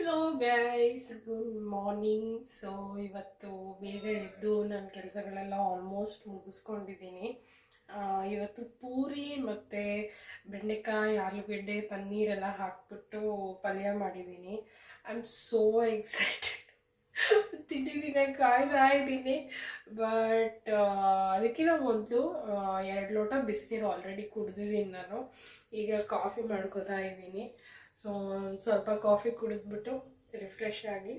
Hello guys good morning so ಇವತ್ತು ಬೇಗ ಎದ್ದು ನನ್ನ ಕೆಲಸಗಳೆಲ್ಲ ಆಲ್ಮೋಸ್ಟ್ ಮುಗಿಸ್ಕೊಂಡಿದ್ದೀನಿ. ಇವತ್ತು ಪೂರಿ ಮತ್ತು ಬೆಂಡೆಕಾಯಿ, ಆಲೂಗಡ್ಡೆ, ಪನ್ನೀರೆಲ್ಲ ಹಾಕ್ಬಿಟ್ಟು ಪಲ್ಯ ಮಾಡಿದ್ದೀನಿ. ಐ ಆಮ್ ಸೋ ಎಕ್ಸೈಟೆಡ್ ತಿಂಡಿದಿನ ಕಾಯ್ತಾ ಇದ್ದೀನಿ ಬಟ್ ಅದಕ್ಕಿಂತ ಮೊದಲು ಎರಡು ಲೋಟ ಬಿಸಿನೀರು ಆಲ್ರೆಡಿ ಕುಡಿದಿದ್ದೀನಿ ನಾನು. ಈಗ ಕಾಫಿ ಮಾಡ್ಕೋತಾ ಇದ್ದೀನಿ. ಸೊ ಸ್ವಲ್ಪ ಕಾಫಿ ಕುಡಿದ್ಬಿಟ್ಟು ರಿಫ್ರೆಶ್ ಆಗಿ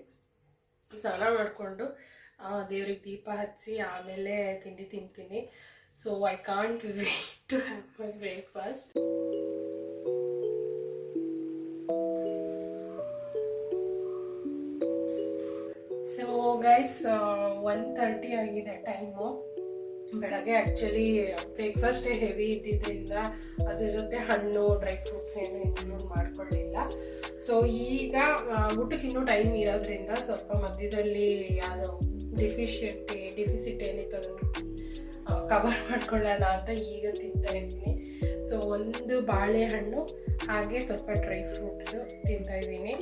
ಸ್ನಾನ ಮಾಡಿಕೊಂಡು ದೇವ್ರಿಗೆ ದೀಪ ಹಚ್ಚಿ ಆಮೇಲೆ ತಿಂಡಿ ತಿಂತೀನಿ. So I can't wait to have my breakfast so guys one thirty ಆಗಿದೆ ಟೈಮು ಬೆಳಗ್ಗೆ ಆ್ಯಕ್ಚುಲಿ ಬ್ರೇಕ್ಫಾಸ್ಟೇ ಹೆವಿ ಇದ್ದಿದ್ದರಿಂದ ಅದ್ರ ಜೊತೆ ಹಣ್ಣು ಡ್ರೈ ಫ್ರೂಟ್ಸ್ ಏನು ಇನ್ಕ್ಲೂಡ್ ಮಾಡ್ಕೊಳ್ಳಿಲ್ಲ. ಸೊ ಈಗ ಊಟಕ್ಕೆ ಇನ್ನೂ ಟೈಮ್ ಇರೋದ್ರಿಂದ ಸ್ವಲ್ಪ ಮಧ್ಯದಲ್ಲಿ ಯಾವುದು ಡಿಫಿಷಿಯಂಟಿ ಡಿಫಿಸಿಟ್ ಏನಿತ್ತು ಅದನ್ನು ಕವರ್ ಮಾಡ್ಕೊಳ್ಳೋಣ ಅಂತ ಈಗ ತಿಂತಾ ಇದ್ದೀನಿ. ಸೊ ಒಂದು ಬಾಳೆಹಣ್ಣು, ಹಾಗೆ ಸ್ವಲ್ಪ ಡ್ರೈ ಫ್ರೂಟ್ಸು ತಿಂತಾ ಇದ್ದೀನಿ.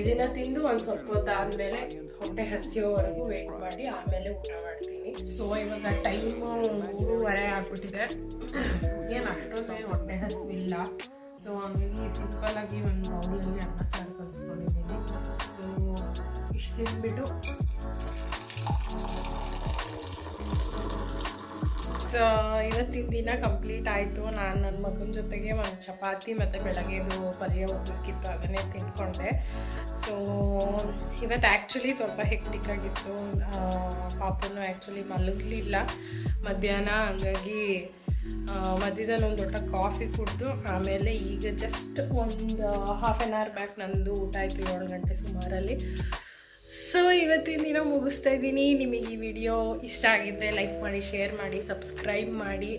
ಇದನ್ನು ತಿಂದು ಒಂದು ಸ್ವಲ್ಪ ಹೊತ್ತಾದಮೇಲೆ ಹೊಟ್ಟೆ ಹಸಿಯೋವರೆಗೂ ವೇಟ್ ಮಾಡಿ ಆಮೇಲೆ ಊಟ ಮಾಡ್ತೀನಿ. ಸೊ, ಇವಾಗ ಟೈಮು ಮೂರುವರೆ ಆಗ್ಬಿಟ್ಟಿದೆ. ಏನು ಅಷ್ಟೊಂದು ಏನು ಹೊಟ್ಟೆ ಹಸಿವಿಲ್ಲ. ಸೊ, ಹಂಗಾಗಿ ಸಿಂಪಲ್ಲಾಗಿ ಒಂದು ಬೌಲಲ್ಲಿ ಅನ್ನ ಸಾರು ಕಲಿಸ್ಕೊಂಡಿದ್ದೀನಿ. ಸೊ ಇಷ್ಟು ತಿಂದ್ಬಿಟ್ಟು ಇವತ್ತಿನ ದಿನ ಕಂಪ್ಲೀಟ್ ಆಯಿತು. ನಾನು ನನ್ನ ಮಗನ ಜೊತೆಗೆ ಒಂದು ಚಪಾತಿ ಮತ್ತು ಬೆಳಗ್ಗೆದು ಪಲ್ಯ ಹೋಗ್ಬೇಕಿತ್ತು ಅದನ್ನೇ ತಿನ್ಕೊಂಡೆ ಸೊ ಇವತ್ತು ಆ್ಯಕ್ಚುಲಿ ಸ್ವಲ್ಪ ಹೆಕ್ಟಿಕ್ ಆಗಿತ್ತು. ಪಾಪನೂ ಆ್ಯಕ್ಚುಲಿ ಮಲಗಲಿಲ್ಲ. ಮಧ್ಯಾಹ್ನ ಹಂಗಾಗಿ ಮಧ್ಯದಲ್ಲಿ ಒಂದು ದೊಡ್ಡ ಕಾಫಿ ಕುಡಿದು, ಆಮೇಲೆ ಈಗ ಜಸ್ಟ್ ಒಂದು ಹಾಫ್ ಆನ್ ಅವರ್ ಬ್ಯಾಕ್ ನಂದು ಊಟ ಆಯಿತು ಏಳು ಗಂಟೆ ಸುಮಾರಲ್ಲಿ. ಸೊ ಇವತ್ತಿನ ದಿನ ಮುಗಿಸ್ತಾ ಇದ್ದೀನಿ. ನಿಮಗೆ ಈ ವಿಡಿಯೋ ಇಷ್ಟ ಆಗಿದ್ದರೆ ಲೈಕ್ ಮಾಡಿ ಶೇರ್ ಮಾಡಿ ಸಬ್ಸ್ಕ್ರೈಬ್ ಮಾಡಿ.